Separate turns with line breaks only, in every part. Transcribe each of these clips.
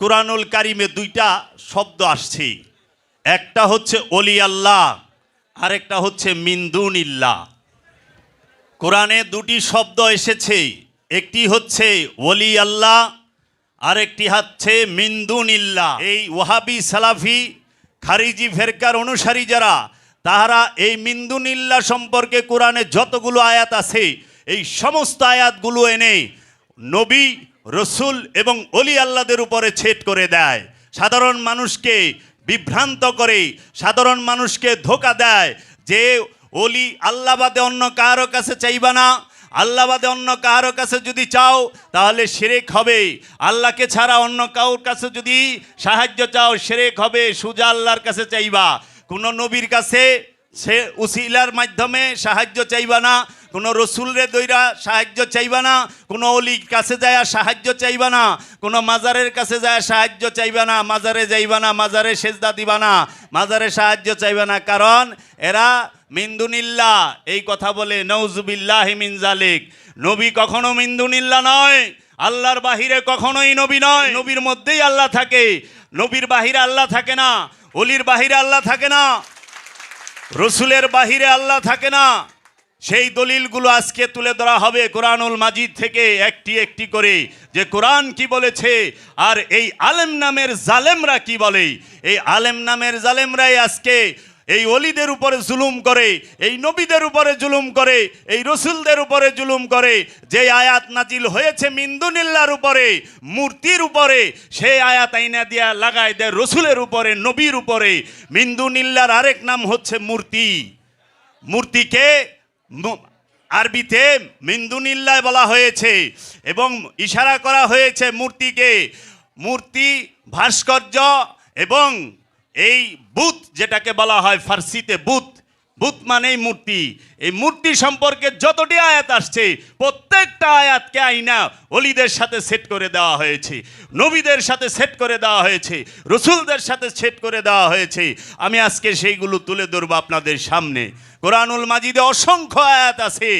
কোরআনুল কারিমে দুইটা শব্দ আসছে। একটা হচ্ছে অলি আল্লাহ, আরেকটা হচ্ছে মিন্দুন ইল্লাহ কোরআনে দুটি শব্দ এসেছে, একটি হচ্ছে ওলি আল্লাহ, আরেকটি হচ্ছে মিন্দুন ইল্লাহ এই ওয়াহাবি সালাফি, খারিজি ফেরকার অনুসারী যারা, তাহারা এই মিন্দুন ইল্লাহ সম্পর্কে কোরআনে যতগুলো আয়াত আছে, এই সমস্ত আয়াতগুলো এনে নবী রসুল এবং অলি আল্লাদের উপরে ছেদ করে দেয়। সাধারণ মানুষকে বিভ্রান্ত করে, সাধারণ মানুষকে ধোকা দেয় যে অলি আল্লাহ বাদে অন্য কারও কাছে চাইবা না। আল্লাহ বাদে অন্য কারও কাছে যদি চাও, তাহলে সেরেক হবে। আল্লাহকে ছাড়া অন্য কারোর কাছে যদি সাহায্য চাও, সেরেক হবে। সুজা আল্লাহর কাছে চাইবা। কোনো নবীর কাছে সে উসিলার মাধ্যমে সাহায্য চাইবা না, কোনো রসুলরে দইরা সাহায্য চাইবা না, কোনো অলির কাছে যায় সাহায্য চাইবা না, কোনো মাজারের কাছে যায় সাহায্য চাইবা না, মাজারে যাইবা না, মাজারে সেজদা দিবা না, মাজারে সাহায্য চাইবা না। কারণ এরা মিন্দুনিল্লা এই কথা বলে নৌজুবিল্লাহ মিন জালিক। নবী কখনো মিন্দুনিল্লা নয়, আল্লাহর বাহিরে কখনোই নবী নয়। নবীর মধ্যেই আল্লাহ থাকে, নবীর বাহিরে আল্লাহ থাকে না, অলির বাহিরে আল্লাহ থাকে না। রসুলের বাহিরে আল্লাহ থাকে না। সেই দলিলগুলো আজকে তুলে ধরা হবে কোরআনুল মাজিদ থেকে একটি একটি করে। যে কোরআন কি বলেছে আর এই আলেম নামের জালেমরা কি বলে? এই আলেম নামের জালেমরাই আজকে এই অলিদের উপরে জুলুম করে, এই নবীদের উপরে জুলুম করে, এই রসুলদের উপরে জুলুম করে, যে আয়াত নাজিল হয়েছে মিন্দুনিল্লার উপরে, মূর্তির উপরে, সেই আয়াত আইনা দিয়া লাগায় দেয় রসুলের উপরে, নবীর উপরে। মিন্দুনিল্লার আরেক নাম হচ্ছে মূর্তি। মূর্তিকে আরবিতে মিন্দুনিল্লায় বলা হয়েছে এবং ইশারা করা হয়েছে মূর্তিকে। মূর্তি ভাস্কর্য এবং এই বুত যেটাকে বলা হয় ফার্সিতে বুত বুত মানেই মূর্তি। এই মূর্তি সম্পর্কে যতটি আয়াত আসছে, প্রত্যেকটা আয়াতকে আইনা অলিদের সাথে সেট করে দেওয়া হয়েছে, নবীদের সাথে সেট করে দেওয়া হয়েছে, রসুলদের সাথে সেট করে দেওয়া হয়েছে। আমি আজকে সেইগুলো তুলে ধরবো আপনাদের সামনে। কোরআনুল মাজিদে অসংখ্য আয়াত আছে,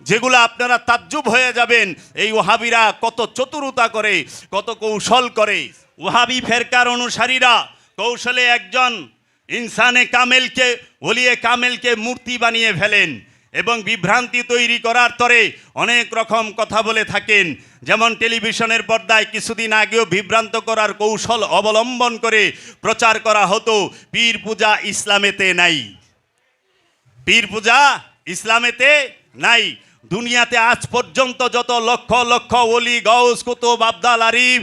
যেগুলো আপনারা তাজ্জুব হয়ে যাবেন। এই ওহাবিরা কত চতুরতা করে, কত কৌশল করে। ওহাবি ফেরকার অনুসারীরা কৌশলে একজন ইনসানে কামেলকে ওলিয়ে কামেলকে মূর্তি বানিয়ে ফেলেন এবং বিভ্রান্তি তৈরি করার তরে অনেক রকম কথা বলে থাকেন। যেমন টেলিভিশনের পর্দায় কিছুদিন আগেও বিভ্রান্ত করার কৌশল অবলম্বন করে প্রচার করা হতো, পীর পূজা ইসলামেতে নাই। পীর পূজা ইসলামেতে নাই। দুনিয়াতে আজ পর্যন্ত যত লক্ষ লক্ষ ওলি গৌস কুতুব, আবদাল, আরিফ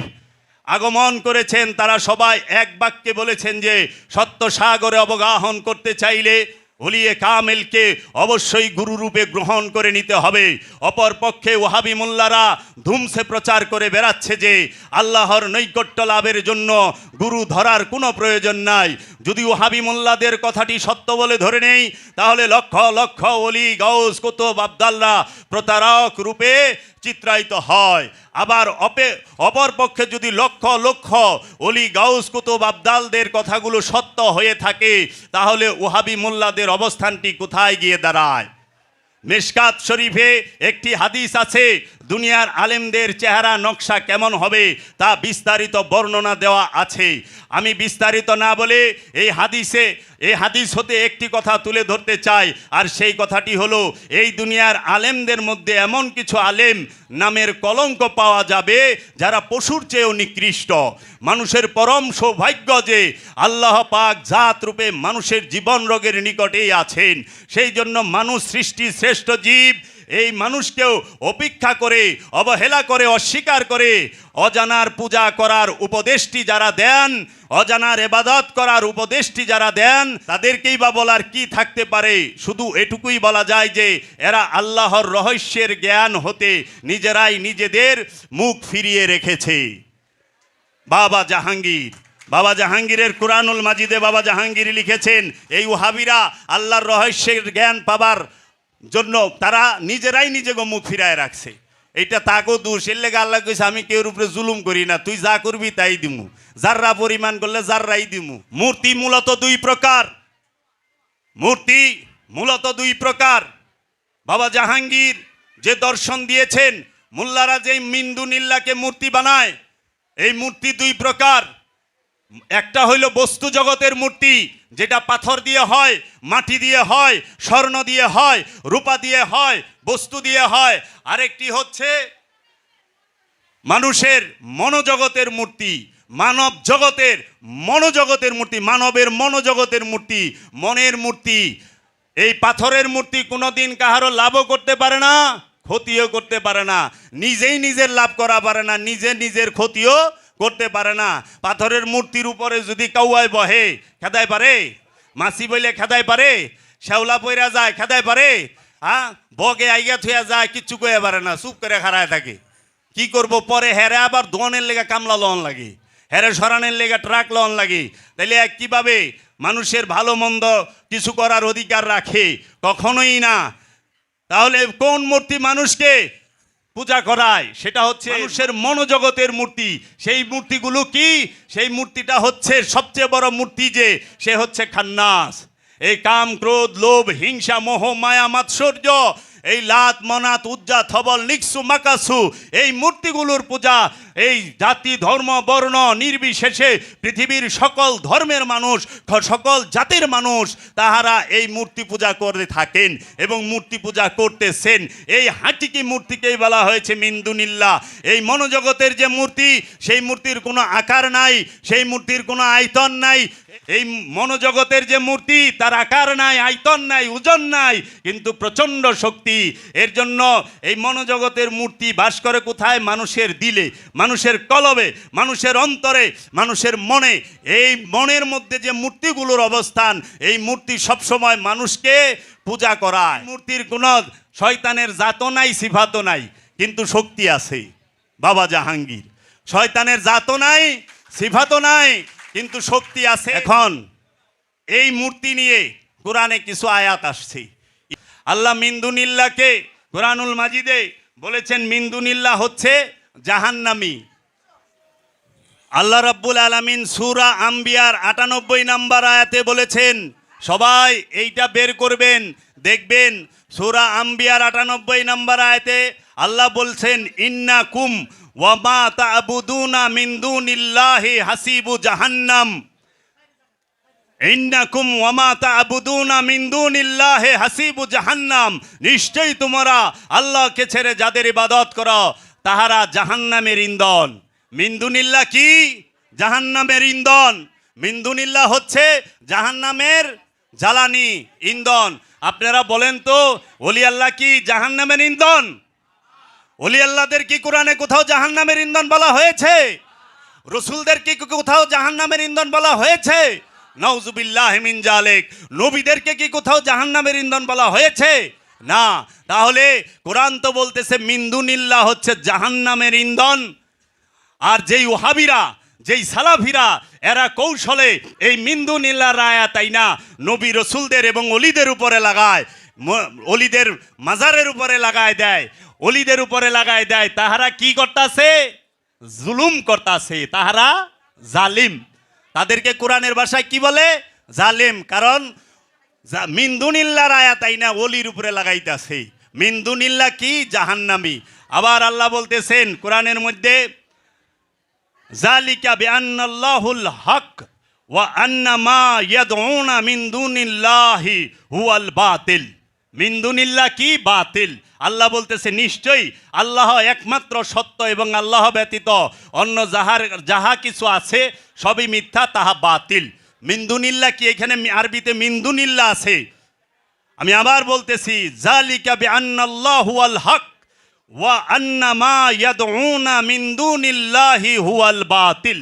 আগমন করেছেন, তারা সবাই এক বাক্যে বলেছেন যে, সত্য সাগরে অবগাহন করতে চাইলে ওলিয়ে কামেলকে অবশ্যই গুরুরূপে গ্রহণ করে নিতে হবে। অপরপক্ষে ওহাবি মোল্লারা ধুমসে প্রচার করে বেড়াচ্ছে যে, আল্লাহর নৈকট্য লাভের জন্য গুরু ধরার কোনো প্রয়োজন নাই। যদি ওহাবি মোল্লাদের কথাটি সত্য বলে ধরে নেই, তাহলে লক্ষ লক্ষ অলি গৌস কুতুব আবদাল্লাহ প্রতারক রূপে চিত্রায়িত হয়। আবার অপে, অপর পক্ষে যদি লক্ষ লক্ষ অলি গাউস কুতুব আবদালদের কথাগুলো সত্য হয়ে থাকে, তাহলে ওহাবি মোল্লাদের অবস্থানটি কোথায় গিয়ে দাঁড়ায়? মেশকাত শরীফে একটি হাদিস আছে দুনিয়ার আলেমদের চেহারা, নকশা কেমন হবে তা বিস্তারিত বর্ণনা দেওয়া আছে। আমি বিস্তারিত না বলে এই হাদিসে, এই হাদিস হতে একটি কথা তুলে ধরতে চাই, আর সেই কথাটি হলো, এই দুনিয়ার আলেমদের মধ্যে এমন কিছু আলেম নামের কলঙ্ক পাওয়া যাবে যারা পশুর চেয়েও নিকৃষ্ট। মানুষের পরম সৌভাগ্য যে আল্লাহ পাক জাত রূপে মানুষের জীবন রোগের নিকটেই আছেন। সেই জন্য মানুষ সৃষ্টি শ্রেষ্ঠ জীব এই মানুষকেও অপেক্ষা করে, অবহেলা করে, অস্বীকার করে, অজানার পূজা করার উপদেশটি যারা দেন, অজানার এবাদত করার উপদেশটি যারা দেন, তাদেরকেই বা বলার কি থাকতে পারে? শুধু এটুকুই বলা যায় যে, এরা আল্লাহর রহস্যের জ্ঞান হতে নিজেরাই নিজেদের মুখ ফিরিয়ে রেখেছে। বাবা জাহাঙ্গীর, বাবা জাহাঙ্গীরের কুরআনুল মাজিদে বাবা জাহাঙ্গীর লিখেছেন, এই ওহাবিরা আল্লাহর রহস্যের জ্ঞান পাবার জন্য তারা নিজেরাই নিজেকে মুখ ফিরায় রাখছে। এটা তাকেও দোষ। এর লেগে আল্লাহ কইছে, আমি কেউর উপরে জুলুম করি না। তুই যা করবি তাই দিমু। যাররা পরিমাণ করলে যাররাই দিমু। মূর্তি মূলত দুই প্রকার। মূর্তি মূলত দুই প্রকার। বাবা জাহাঙ্গীর যে দর্শন দিয়েছেন, মোল্লারা যে মিন্দু নিল্লাকে মূর্তি বানায়, এই মূর্তি দুই প্রকার। একটা হইল বস্তু জগতের মূর্তি, যেটা পাথর দিয়ে হয়, মাটি দিয়ে হয়, স্বর্ণ দিয়ে হয়, রূপা দিয়ে হয়, বস্তু দিয়ে হয়। আরেকটি হচ্ছে মানুষের মনোজগতের মূর্তি, মানব জগতের মনোজগতের মূর্তি, মানবের মনোজগতের মূর্তি, মনের মূর্তি। এই পাথরের মূর্তি কোনোদিন কাহারও লাভও করতে পারে না, ক্ষতিও করতে পারে না। নিজেই নিজের লাভ করা পারে না, নিজে নিজের ক্ষতিও করতে পারে না। পাথরের মূর্তির উপরে যদি কাউয়ায় বহে খেদায় পারে? মাসি বইলে খেদায় পারে? শ্যাওলা পইরা যায় খেদায় পারে? হ্যাঁ বগে আইগা থুয়া যায়, কিচ্ছু কয়ে পারে না, চুপ করে খাড়ায় থাকে। কি করব পরে হেরে আবার দোয়ানের লেগে কামলা লন লাগে, হেরে সরানের লেগা ট্রাক লন লাগে। এক কীভাবে মানুষের ভালো মন্দ কিছু করার অধিকার রাখে? কখনোই না। তাহলে কোন মূর্তি মানুষকে পূজা করায়। সেটা হচ্ছে মানুষের মনোজগতের মূর্তি। সেই মূর্তিগুলো কি? সেই মূর্তিটা হচ্ছে সবচেয়ে বড় মূর্তি যে সে হচ্ছে খান্নাস। এই কাম ক্রোধ লোভ হিংসা মোহ মায়া মাৎসর্য এই লাত মনাত উজ্জা থবল নিকসু মাকাসু, এই মূর্তিগুলোর পূজা, এই জাতি, ধর্ম, বর্ণ, নির্বিশেষে পৃথিবীর সকল ধর্মের মানুষ সকল জাতির মানুষ তাহারা এই মূর্তি পূজা করে থাকেন এবং মূর্তি পূজা করতেছেন। এই হাঁটিকি মূর্তিকেই বলা হয়েছে মিন্দুনিল্লা। এই মনোজগতের যে মূর্তি, সেই মূর্তির কোনো আকার নাই, সেই মূর্তির কোনো আয়তন নাই এই মনোজগতের যে মূর্তি, তার আকার নাই, আয়তন নাই, ওজন নাই, কিন্তু প্রচণ্ড শক্তি। এর জন্য এই মনোজগতের মূর্তি বাস করে কোথায়? মানুষের দিলে, মানুষের কলবে, মানুষের অন্তরে, মানুষের মনে। এই মনের মধ্যে যে মূর্তিগুলোর অবস্থান, এই মূর্তি সবসময় মানুষকে পূজা করায়। মূর্তির কোনো শয়তানের জাতও নাই, সিফাতও নাই, কিন্তু শক্তি আছে। বাবা জাহাঙ্গীর, শয়তানের জাতও নাই, সিফাতও নাই কিন্তু শক্তি আছে। এখন এই মূর্তি নিয়ে কোরআনে কিছু আয়াত আসছে। আল্লাহ মিন্দুনিল্লাকে কোরআনুল মাজিদে বলেছেন মিন্দুনিল্লা হচ্ছে জাহান্নামী। আল্লাহ রাব্বুল আলামিন সূরা আম্বিয়ার আটানব্বই নাম্বার আয়াতে বলেছেন সবাই এইটা বের করবেন দেখবেন। সূরা আম্বিয়ার আটানব্বই নাম্বার আয়াতে আল্লাহ বলছেন ইন্না কুম ওয়ামা তাবুদুনা মিন দুনিল্লাহি হাসিবু জাহান্নাম। ইন্নাকুম ওয়ামা তাবুদুনা মিন দুনিল্লাহি হাসিবু জাহান্নাম। নিশ্চয়ই তোমরা আল্লাহকে ছেড়ে যাদের ইবাদত করো, তাহারা জাহান্নামের ইন্ধন। মিন্দুনিল্লাহ কি? জাহান্নামের ইন্ধন। মিন্দুনিল্লাহ হচ্ছে জাহান্নামের জ্বালানি, ইন্ধন। আপনারা বলেন তো ওলি আল্লাহ কি জাহান্নামের ইন্ধন? ওলি আল্লাহদের কি কোরআনে কোথাও জাহান্নামের ইন্ধন বলা হয়েছে? রসুলদের কি কোথাও জাহান্নামের ইন্ধন বলা হয়েছে? নওজুবিল্লাহ মিন জালেক। নবীদেরকে কি কোথাও জাহান্নামের ইন্ধন বলা হয়েছে? না। তাহলে কোরআন তো বলতেছে মিন্দুনিল্লাহ হচ্ছে জাহান্নামের ইন্ধন। আর যেই ওহাবিরা, যেই সালাফিরা, এরা কৌশলে এই মিন্দু নীলা রায়া তাই না নবী রসুলদের এবং অলিদের উপরে লাগায়। অলিদের মাজারের উপরে লাগায় দেয়, অলিদের উপরে লাগায় দেয়। তাহারা কি করতাছে? জুলুম করতাছে। তাহারা জালিম। তাদেরকে কোরআনের ভাষায় কি বলে? জালিম। কারণ মিন্দুনিল্লার আয়া তাই না অলির উপরে লাগাইতাছে। মিন্দুনিল্লা কি? জাহান্নামি। আবার আল্লাহ বলতেছেন কোরআনের মধ্যে, জালিকা বিআন্নাল্লাহুল হক ওয়া আন্না মা ইয়াদউনা হুয়াল বাতিল। মিন দুনিল্লাহ কি বাতিল? আল্লাহ বলতেছে, নিশ্চয়ই আল্লাহ একমাত্র সত্য এবং আল্লাহ ব্যতীত অন্য যাহার, যাহা কিছু আছে সবই মিথ্যা, তাহা বাতিল। মিন্দুনিল্লা কি? এখানে আরবিতে মিন্দুনিল্লা আছে। আমি আবার বলতেছি জালিকা বিআন্নাল্লাহু আল হক ওয়া আন্না মা ইয়াদউনা মিন দুনিল্লাহি হুয়াল বাতিল।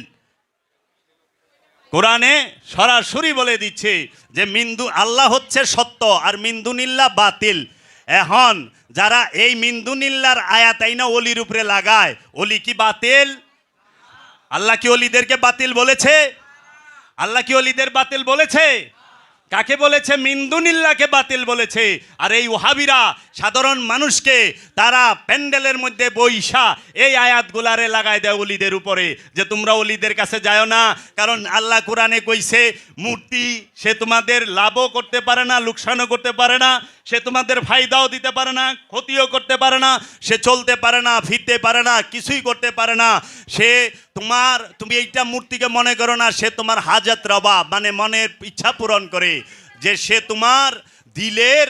কোরআনে সরাসরি বলে দিচ্ছে যে মিন্দু আল্লাহ হচ্ছে সত্য আর মিন্দুনিল্লা বাতিল। এখন যারা এই মিন্দুনিল্লার আয়াতাই না অলির উপরে লাগায়, অলি কি বাতিল? আল্লাহ কি অলিদেরকে বাতিল বলেছে? আল্লাহ কি অলিদের বাতিল বলেছে? কাকে বলেছে? মিন্দুনিল্লাকে বাতিল বলেছে। আর এই ওহাবিরা সাধারণ মানুষকে তারা প্যান্ডেলের মধ্যে বৈশা এই আয়াতগুলারে লাগায় দেয় অলিদের উপরে, যে তোমরা অলিদের কাছে যাও না, কারণ আল্লাহ কোরআনে কইছে, মূর্তি সে তোমাদের লাভও করতে পারে না, লোকসানও করতে পারে না। সে তোমাদের ফায়দাও দিতে পারে না, ক্ষতিও করতে পারে না, সে চলতে পারে না, ফিরতে পারে না, কিছুই করতে পারে না। সে তোমার, তুমি এইটা মূর্তিকে মনে করো না, সে তোমার হাজাত রবা মানে মনের ইচ্ছা পূরণ করে। যে সে তোমার দিলের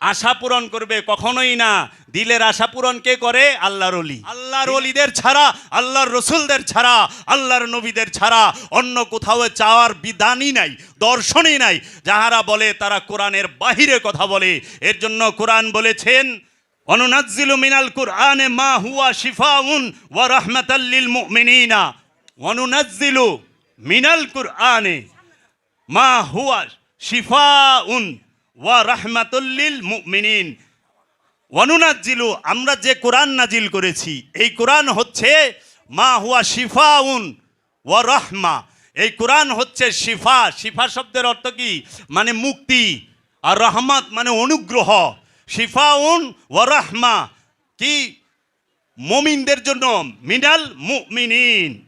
আশা পূরণ করবে কখনোই না। দিলের আশা পূরণ কে করে? আল্লাহর অলি আল্লাহর অলিদের ছাড়া, আল্লাহর রসুলদের ছাড়া, আল্লাহর নবীদের ছাড়া অন্য কোথাও চাওয়ার বিধানই নাই, দর্শনই নাই। যাহারা বলে তারা কোরআনের বাহিরে কথা বলে। এর জন্য কোরআন বলেছেন অনুনাজ্জিলু মিনাল কুরআনে মা হুয়া শিফাউন ওয়া রাহমাতাল্লিল মুমিনিনা। অনুনাজ্জিলু মিনাল কুরআনে মা হুয়া শিফাউন ওয়া রাহমাতুল্লিল মুমিনিন। ওয়ানুনাজ্জিলু, আমরা যে কোরআন নাজিল করেছি, এই কোরআন হচ্ছে মা হুয়া শিফাউন ওয়া রহমা। এই কোরআন হচ্ছে শিফা। শিফা শব্দের অর্থ কি? মানে মুক্তি। আর রহমত মানে অনুগ্রহ। শিফাউন ওয়া রহমা। কি? মমিনদের জন্য, মিনাল মুমিনিন।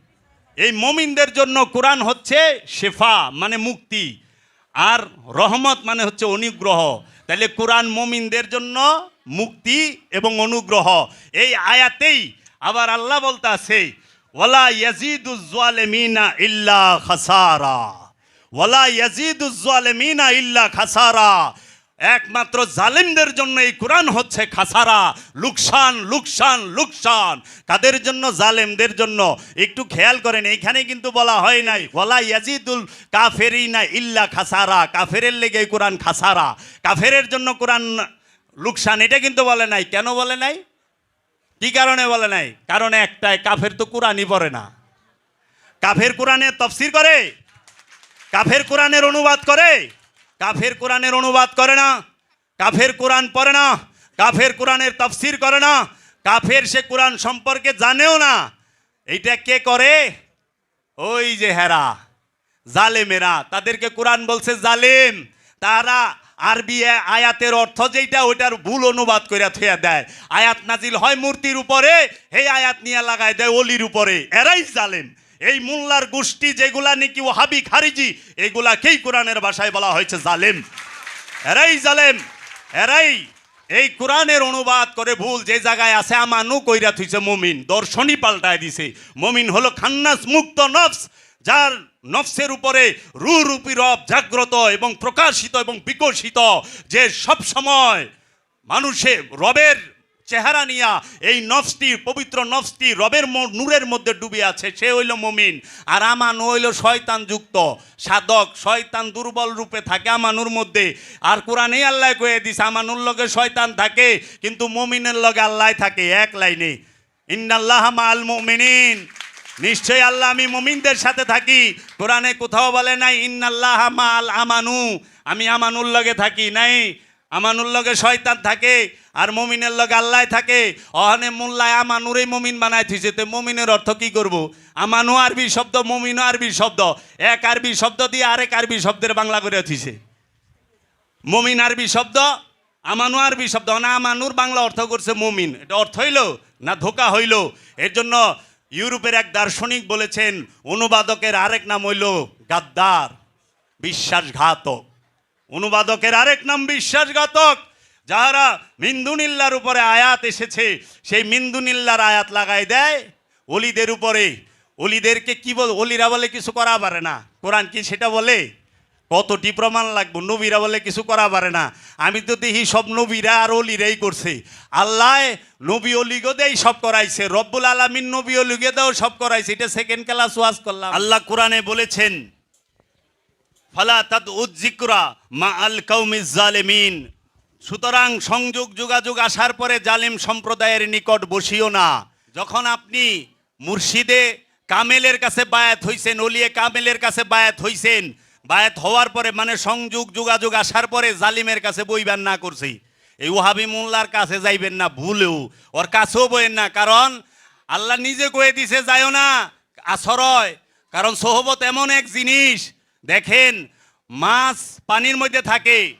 এই মমিনদের জন্য কোরআন হচ্ছে শেফা মানে মুক্তি। আর রহমত মানে হচ্ছে অনুগ্রহ। তাহলে কোরআন মমিনদের জন্য মুক্তি এবং অনুগ্রহ। এই আয়াতেই আবার আল্লাহ বলতে আছে ওয়ালা ইয়াজিদুজ্জালেমিনা ইল্লা খাসারা। ওয়ালা ইয়াজিদুজ্জালেমিনা ইল্লা খাসারা। একমাত্র জালিমদের জন্য এই কোরআন হচ্ছে খাসারা। লুকসান লুকসান লুকসান। কাদের জন্য? জালেমদের জন্য। একটু খেয়াল করেন, এইখানে কিন্তু বলা হয় নাই, ওয়ালা ইয়াজিদুল কাফেরিনা ইল্লা খাসারা। কাফেরের লেগে কোরআন খাসারা। কাফেরের জন্য কোরআন লুকসান, এটা কিন্তু বলে নাই। কেন বলে নাই? কি কারণে বলে নাই? কারণ একটাই, কাফের তো কোরআনই পড়ে না। কাফের কোরআনের তফসির করে? কাফের কোরআনের অনুবাদ করে? কাফের কোরআনের অনুবাদ করে না, কাফের কোরআন পড়ে না, কাফের কোরআনের তফসির করে না, কাফের সে কোরআন সম্পর্কে জানেও না। এইটা কে করে? ওই যে হেরা, জালেমেরা, তাদেরকে কোরআন বলছে জালেম। তারা আরবি আয়াতের অর্থ যেটা ওইটার ভুল অনুবাদ করে থুয়া দেয়। আয়াত নাজিল হয় মূর্তির উপরে হে আয়াত নিয়ে লাগায় দেয় অলির উপরে। এরাই জালেম। এই মোল্লার গোষ্ঠী যেগুলা নাকি ওহাবি খারিজি এগুলাকেই কোরআনের ভাষায় বলা হয়েছে? জালেম। এরাই জালেম। এরাই এই কোরআনের অনুবাদ করে ভুল যে জায়গায় আছে, আমানু কইরা থুইছে মমিন। দর্শনই পাল্টায় দিছে। মমিন হলো খান্নাস মুক্ত নফস, যার নফসের উপরে রূপী রব জাগ্রত এবং প্রকাশিত এবং বিকশিত যে সব সময় মানুষের রবের চেহারা নিয়া এই নফসটি, পবিত্র নফসটি রবের নূরের মধ্যে ডুবে আছে, সে হইল মমিন। আর আমান হইল শয়তান যুক্ত, সাধক, শয়তান দুর্বল রূপে থাকে আমানুর মধ্যে। আর কোরআনেই আল্লাহ কয়ে দিস আমানুর লগে শয়তান থাকে, কিন্তু মমিনের লগে আল্লাহ থাকে, এক লাইনে। ইন্নাল্লাহ মাল মুমিনিন। নিশ্চয়ই আল্লাহ আমি মমিনদের সাথে থাকি। কোরআনে কোথাও বলে নাই, ইন্নাল্লাহ মাল আমানু। আমি আমানুর লগে থাকি নাই। আমানুর লগে শয়তান থাকে আর মমিনের লগে আল্লাহ থাকে। অহনে মোল্লায় আমানুরই মমিন বানাই থিছে তো মমিনের অর্থ কি করব? আমানু আরবি শব্দ মমিনও আরবি শব্দ। এক আরবি শব্দ দিয়ে আরেক আরবি শব্দের বাংলা করে থিছে মমিন আরবি শব্দ, আমানু আরবি শব্দ। না আমানুর বাংলা অর্থ করছে মমিন। এটা অর্থ হইল না ধোকা হইল? এর জন্য ইউরোপের এক দার্শনিক বলেছেন, অনুবাদকের আরেক নাম হইল গাদ্দার, বিশ্বাসঘাতক। অনুবাদকের আরেক নাম বিশ্বাসঘাতক, যাহারা মিন্দুনিল্লার উপরে আয়াত এসেছে, সেই মিন্দুনিল্লার আয়াত লাগাই দেয়, অলিদের উপরে। অলিদেরকে কি বল, অলিরা বলে কিছু করা পারে না। কোরআন কি সেটা বলে? কতটি প্রমাণ লাগবো, নবীরা বলে কিছু করা পারে না। আমি তো দেখি সব নবীরা আর অলিরাই করছে। আল্লাহ নবী অলিগো দেই সব করাইছে, রব্বুল আলমিন নবী অলিগে দেও সব করাইছে, এটা সেকেন্ড ক্লাস ওয়াজ করলাম। আল্লাহ কোরআনে বলেছেন ফালা তাদ উজ্জিকরা মা আল কৌমিজ জালেমিন। সুতরাং সংযোগ যোগাযোগ আসার পরে জালেম সম্প্রদায়ের নিকট বসিও না। যখন আপনি মুর্শিদে কামেলের কাছে বায়াত হইছেন, অলিয়ে কামেলের কাছে বায়াত হইছেন, বায়াত হওয়ার পরে মানে সংযোগ যোগাযোগ আসার পরে জালিমের কাছে বইবেন না করছি। এই ওহাবি মোল্লার কাছে যাইবেন না, ভুলেও। ওর কাছেও বইয়েন না, কারণ আল্লাহ নিজে কয়ে দিছে যাইও না আছরয় কারণ সোহবত এমন এক জিনিস দেখেন, মাছ পানির মধ্যে থাকে।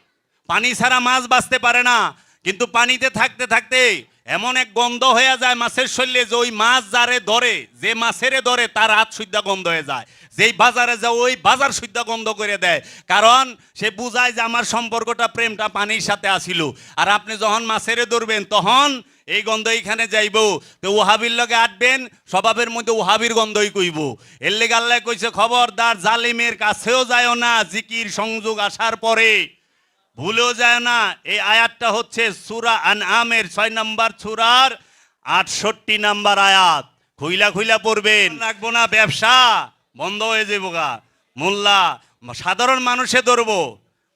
পানি ছাড়া মাছ বাঁচতে পারে না। কিন্তু পানিতে থাকতে থাকতে
এমন এক গন্ধ হয়ে যায় মাছের শরীরে যে ওই মাছ যারে ধরে, যে মাছেরে ধরে তার হাত সুদ্ধা গন্ধ হয়ে যায়। যেই বাজারে যা ওই বাজার সুদ্ধা গন্ধ করে দেয়। কারণ সে বুঝায় যে আমার সম্পর্কটা, প্রেমটা পানির সাথে আসিল। আর আপনি যখন মাছেরে ধরবেন, তখন এই গন্ধ এইখানে যাইব। তো ওহাবির লগে আটবেন, স্বভাবের মধ্যে ওহাবির গন্ধই কইব। এর লেগে আল্লাহ কইছে, খবরদার জালিমের কাছেও যায় না, জিকির সংযোগ আসার পরে। ভুলেও যায় না, এই আয়াতটা হচ্ছে সুরা আন আমের ছয় নম্বর সুরার আটষট্টি নাম্বার আয়াত। খুইলা খুইলা পড়বেন। রাখব না, ব্যবসা বন্ধ হয়ে যাব গা। মোল্লা, সাধারণ মানুষে ধরবো।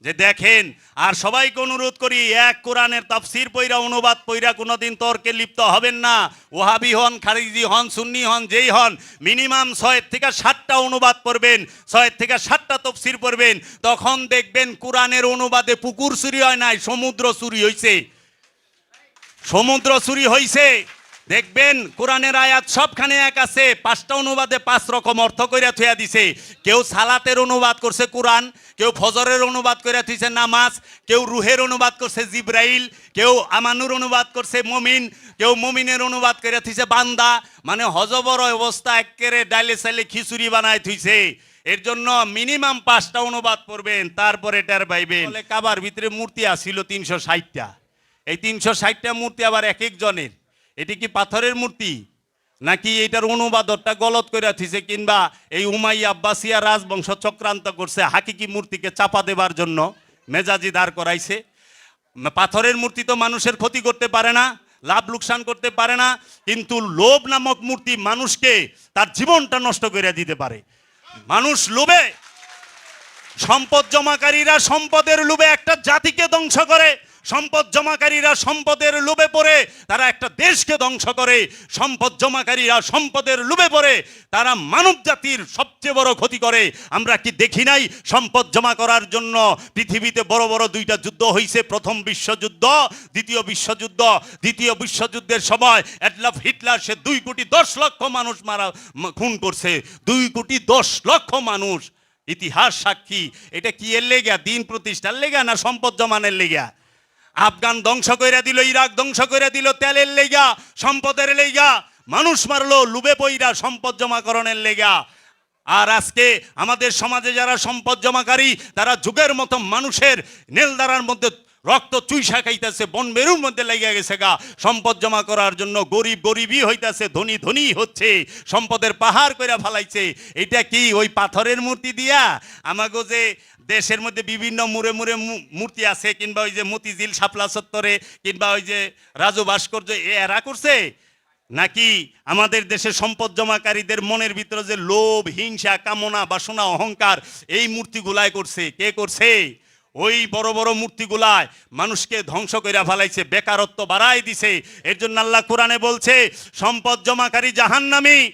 যে দেখেন, আর সবাইকে অনুরোধ করি, এক কোরআনের তাফসির পইরা, অনুবাদ পইরা কোনোদিন তর্কে লিপ্ত হবেন না। ওহাবি হন, খারিজি হন, সুন্নি হন, যেই হন, মিনিমাম ছয়ের থেকে সাতটা অনুবাদ পড়বেন, ছয়ের থেকে সাতটা তফসির পড়বেন। তখন দেখবেন কোরআনের অনুবাদে পুকুর চুরি হয় নাই, সমুদ্র চুরি হইছে। সমুদ্র চুরি হইছে। দেখবেন কোরআনের আয়াত সবখানে এক আছে, পাঁচটা অনুবাদে পাঁচ রকম অর্থ কইরা থুয়া দিছে। কেউ সালাতের অনুবাদ করছে কোরআন, কেউ ফজরের অনুবাদ কইরা থুইছে নামাজ, কেউ রুহের অনুবাদ করছে জিব্রাইল, কেউ আমানুর অনুবাদ করছে মমিন, কেউ মমিনের অনুবাদ কইরা থুইছে বান্দা। মানে হজবর অবস্থা একেরে ডাইলে সাইলে খিচুড়ি বানায় থুইছে। এর জন্য মিনিমাম পাঁচটা অনুবাদ পড়বেন, তারপরে টের পাইবেন কাবার ভিতরে মূর্তি আসিল তিনশো ষাটটা। এই তিনশো ষাটটা মূর্তি আবার এক একজনের। এটি কি পাথরের মূর্তি? নাকি এটার অনুবাদটা গলত করে থিছে কিংবা এই উমাই আব্বাসিয়া রাজবংশ চক্রান্ত করছে, হাকিকি মূর্তিকে চাপা দেবার জন্য মেজাজি দাঁড় করাইছে? পাথরের মূর্তি তো মানুষের ক্ষতি করতে পারে না, লাভ লোকসান করতে পারে না, কিন্তু লোভ নামক মূর্তি মানুষকে তার জীবনটা নষ্ট করে দিতে পারে। মানুষ লোভে, সম্পদ জমাকারীরা সম্পদের লোভে একটা জাতিকে ধ্বংস করে সম্পদ জমাকারীরা সম্পদের লোভে পড়ে, তারা একটা দেশকে ধ্বংস করে। সম্পদ জমাকারীরা সম্পদের লোভে পড়ে, তারা মানব জাতির সবচেয়ে বড় ক্ষতি করে। আমরা কি দেখি নাই সম্পদ জমা করার জন্য পৃথিবীতে বড় বড় দুইটা যুদ্ধ হয়েছে প্রথম বিশ্বযুদ্ধ, দ্বিতীয় বিশ্বযুদ্ধ। দ্বিতীয় বিশ্বযুদ্ধের সময় অ্যাডলফ হিটলার সে দুই কোটি দশ লক্ষ মানুষ মারা খুন করছে। দুই কোটি দশ লক্ষ মানুষ। ইতিহাস সাক্ষী। এটা কি এর লেগা? দিন প্রতিষ্ঠার লেগা না সম্পদ জমানের লেগা? আফগান ধ্বংস করে দিল, ইরাক ধ্বংস করে দিল, তেলের লেগা সম্পদের লেগা মানুষ মারলো, লুবে পইরা সম্পদ জমাকরণের লেগা আর আজকে আমাদের সমাজে যারা সম্পদ জমাকারী, তারা যুগের মতো মানুষের নেলদারার মধ্যে রক্ত চুইসা খাইতেছে, বন মেরুর মধ্যে লেগে গেছে গা। সম্পদ জমা করার জন্য গরিব গরিবই হইতাছে, ধনী ধনী হচ্ছে, সম্পদের পাহাড় কইরা ফালাইছে। এটা কি ওই পাথরের মূর্তি দিয়া? আমাগো যে দেশের মধ্যে বিভিন্ন মুড়ে মুড়ে মূর্তি আছে, কিংবা ওই যে মতিঝিল শাপলা চত্বরে, কিংবা ওই যে রাজু ভাস্কর্য এরা করছে? নাকি আমাদের দেশের সম্পদ জমাকারীদের মনের ভিতরে যে লোভ, হিংসা, কামনা, বাসনা, অহংকার, এই মূর্তিগুলাই করছে? কে করছে? ওই বড় বড় মূর্তিগুলায় মানুষকে ধ্বংস করে ফেলাইছে, বেকারত্ব বাড়াই দিছে। এর জন্য আল্লাহ কোরআনে বলছে, সম্পদ জমাকারী জাহান্নামী,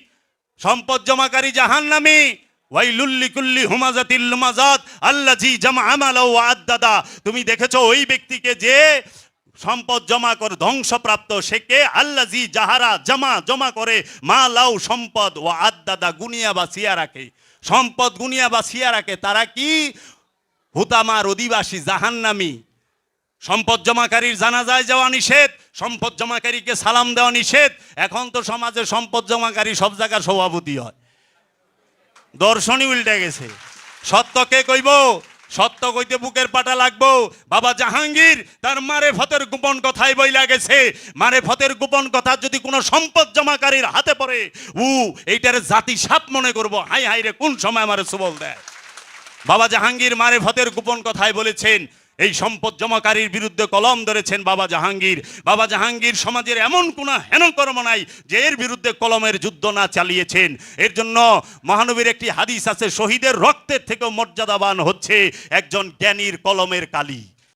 সম্পদ জমাকারী জাহান্নামী। তুমি দেখেছ ওই ব্যক্তিকে যে সম্পদ জমা করে, ধ্বংসপ্রাপ্ত সে কে আল্লাজি যাহারা জমা জমা করে, মা লাউ সম্পদ ও আদাদা গুনিয়া বা সিয়া রাখে। সম্পদ গুনিয়া বা সিয়া রাখে, তারা কি? হুতামার অধিবাসী, জাহান্নামী। সম্পদ জমাকারীর জানাজায় যাওয়া নিষেধ, সম্পদ জমাকারীকে সালাম দেওয়া নিষেধ। এখন তো সমাজে সম্পদ জমাকারী সব জায়গার সভাপতি হয়। দর্শনই উল্টে গেছে। সত্যকে কইব? সত্য কইতে বুকের পাটা লাগবো। বাবা জাহাঙ্গীর, তার মারে ফতের গোপন কথাই বই লাগেছে মারে ফতের গোপন কথা যদি কোনো সম্পদ জমাকারীর হাতে পড়ে, উ, এইটার জাতি সাপ মনে করব। হাই হাই রে, কোন সময় আমারে সুবল দেয়? বাবা জাহাঙ্গীর মারে ফতের গোপন কথাই বলেছেন এই সম্পদ জমাকারীর বিরুদ্ধে কলম ধরেছেন বাবা জাহাঙ্গীর। বাবা জাহাঙ্গীর সমাজের এমন কোনো হেনকর্ম নাই যে এর বিরুদ্ধে কলমের যুদ্ধ না চালিয়েছেন। এর জন্য মহানবীর একটি হাদিস আছে, শহীদের রক্তের থেকেও মর্যাদাবান হচ্ছে একজন জ্ঞানীর কলমের কালি।